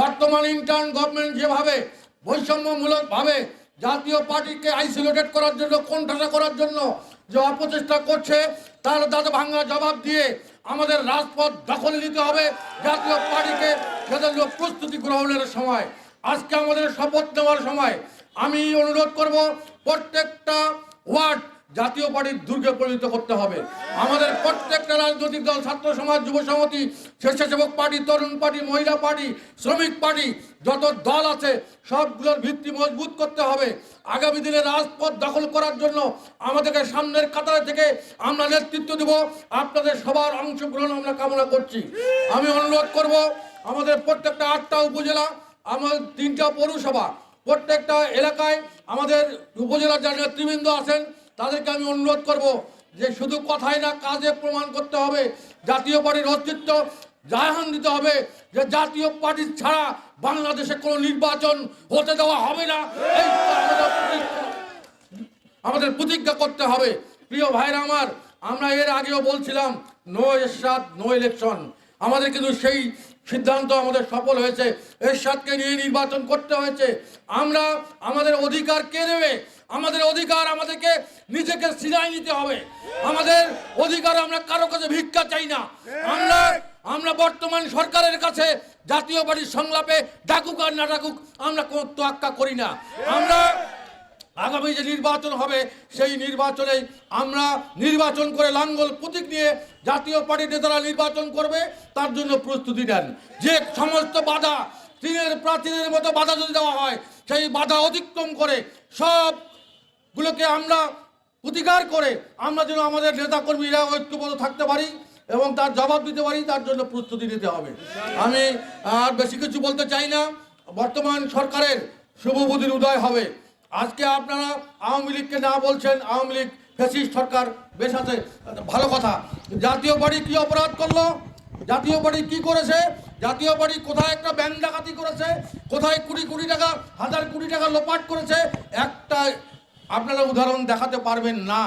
বর্তমান intern government যেভাবে বৈষম্যমূলকভাবে জাতীয় পার্টিকে আইসোলেটেড করার জন্য, কোণঠাসা করার জন্য যে অপচেষ্টা করছে, তার দাদা ভাঙ্গা জবাব দিয়ে আমাদের রাজপথ দখলে নিতে হবে, জাতীয় পার্টিকে সেজন্য প্রস্তুতি গ্রহণের সময়, আজকে আমাদের শপথ নেওয়ার সময় আমি অনুরোধ করব, প্রত্যেকটা ওয়ার্ড জাতীয় পার্টির দুর্গে পরিণত করতে হবে। আমাদের প্রত্যেকটা রাজনৈতিক দল, ছাত্র সমাজ, যুব সমিতি, স্বেচ্ছাসেবক পার্টি, তরুণ পার্টি, মহিলা পার্টি, শ্রমিক পার্টি, যত দল আছে, সবগুলোর ভিত্তি মজবুত করতে হবে। আগামী দিনে রাজপথ দখল করার জন্য আমাদেরকে সামনের কাতারে থেকে আমরা নেতৃত্ব দেব। আপনাদের সবার অংশগ্রহণ আমরা কামনা করছি। আমি অনুরোধ করব, আমাদের প্রত্যেকটা আটটা উপজেলা, আমাদের তিনটা পৌরসভা, প্রত্যেকটা এলাকায় আমাদের উপজেলার যারা নেতৃবৃন্দ আছেন তাদেরকে আমি অনুরোধ করব যে শুধু কথাই না, কাজে প্রমাণ করতে হবে, জাতীয় পার্টির অস্তিত্ব জাহান দিতে হবে, যে জাতীয় পার্টি ছাড়া বাংলাদেশে কোনো নির্বাচন হতে দেওয়া হবে না। আমাদের প্রতিজ্ঞা করতে হবে। প্রিয় ভাইরা আমার, আমরা এর আগেও বলছিলাম, নো এরশাদ, নো ইলেকশন। আমাদের কিন্তু সেই সিদ্ধান্ত আমাদের সফল হয়েছে। এরশাদকে নিয়ে নির্বাচন করতে হয়েছে। আমরা আমাদের অধিকার কে দেবে আমাদের অধিকার আমাদেরকে নিজেকে সিনাই নিতে হবে। আমাদের অধিকার আমরা কারও কাছে ভিক্ষা চাই না। আমরা আমরা বর্তমান সরকারের কাছে জাতীয় পার্টির সংলাপে ডাকুক আর না ডাকুক আমরা কোনো তোয়াক্কা করি না। আমরা আগামী যে নির্বাচন হবে, সেই নির্বাচনে আমরা নির্বাচন করে লাঙ্গল প্রতীক নিয়ে জাতীয় পার্টির নেতারা নির্বাচন করবে, তার জন্য প্রস্তুতি নেন। যে সমস্ত বাধা, চীনের প্রাচীনের মতো বাধা যদি দেওয়া হয়, সেই বাধা অতিক্রম করে সবগুলোকে আমরা প্রতিকার করে আমরা যেন আমাদের নেতাকর্মীরা ঐক্যবদ্ধ থাকতে পারি এবং তার জবাব দিতে পারি, তার জন্য প্রস্তুতি নিতে হবে। আমি আর বেশি কিছু বলতে চাই না। বর্তমান সরকারের শুভবুদ্ধির উদয় হবে। আজকে আপনারা আওয়ামী লীগকে না বলছেন, আওয়ামী লীগ ফ্যাসিস্ট সরকার, বেশ আছে, ভালো কথা। জাতীয় পার্টি কি অপরাধ করল? জাতীয় পার্টি কি করেছে? জাতীয় পার্টি কোথায় একটা ব্যাংক ডাকাতি করেছে? কোথায় কুড়ি কোটি টাকা, হাজার কোটি টাকা লোপাট করেছে? একটা আপনারা উদাহরণ দেখাতে পারবেন না।